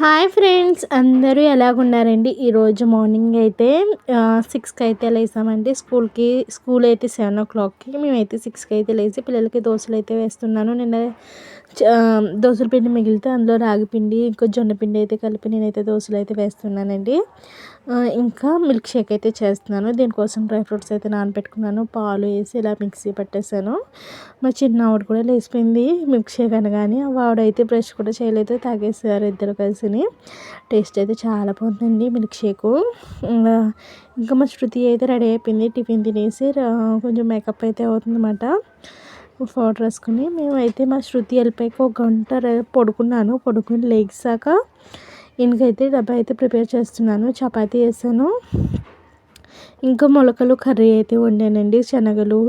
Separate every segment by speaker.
Speaker 1: Hi friends అందరూ ఎలాగున్నారండి? ఈరోజు morning అయితే సిక్స్కి అయితే లేసామండి. స్కూల్కి స్కూల్ అయితే సెవెన్ ఓ క్లాక్కి మేమైతే సిక్స్కి అయితే లేచి పిల్లలకి దోశలు అయితే వేస్తున్నాను. నిన్న దోశల పిండి మిగిలితే అందులో రాగి పిండి ఇంకా జొన్న పిండి అయితే కలిపి నేనైతే దోశలు అయితే వేస్తున్నానండి. ఇంకా మిల్క్ షేక్ అయితే చేస్తున్నాను. దీనికోసం డ్రై ఫ్రూట్స్ అయితే నానబెట్టుకున్నాను. పాలు వేసి ఇలా మిక్సీ పట్టేశాను. మా చిన్న ఆవిడ కూడా లేచిపోయింది. మిల్క్ షేక్ అనగానే అయితే బ్రష్ కూడా చేయలేదు. తాగేసారు ఇద్దరు కలిసి. టేస్ట్ అయితే చాలా బాగుందండి మిల్క్ షేకు ఇంకా మా శృతి అయితే రెడీ అయిపోయింది టిఫిన్ తినేసి కొంచెం మేకప్ అయితే అవుతుందన్నమాట. ఫోటో వేసుకుని మేమైతే మా శృతి వెళ్ళిపోయాక ఒక గంట పడుకున్నాను. పడుకుని లేచాక ఇంకైతే డబ్బా అయితే ప్రిపేర్ చేస్తున్నాను. చపాతీ వేసాను ఇంకా మొలకలు కర్రీ అయితే వండానండి. శనగలు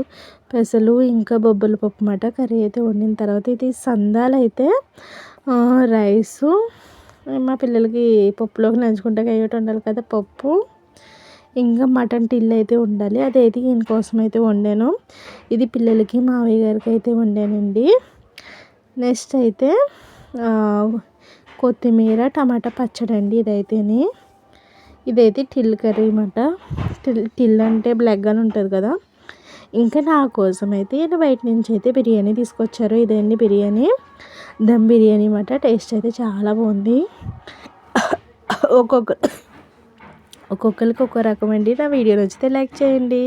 Speaker 1: పెసలు ఇంకా బొబ్బల పప్పు మాట కర్రీ అయితే వండిన తర్వాత ఇది సందాలు అయితే రైసు మా పిల్లలకి పప్పులోకి నంచుకుంటే అయ్యేటి ఉండాలి కదా? పప్పు. ఇంకా మటన్ టిల్ అయితే ఉండాలి అదైతే దీనికోసం అయితే వండాను. ఇది పిల్లలకి మావయ్య గారికి అయితే వండానండి. నెక్స్ట్ అయితే కొత్తిమీర టమాటా పచ్చడి అండి ఇదైతేని. ఇదైతే టిల్ కర్రీ అన్నమాట. టిల్ టిల్ అంటే బ్లాక్గా ఉంటుంది కదా. ఇంకా నా కోసం అయితే బయట నుంచి అయితే బిర్యానీ తీసుకొచ్చారు. ఇదండి బిర్యానీ. దమ్ బిర్యానీ మాట టేస్ట్ అయితే చాలా బాగుంది. ఒక్కొక్క ఒక్కొక్కరికి ఒక్కో రకం అండి. నా వీడియో నచ్చితే లైక్ చేయండి.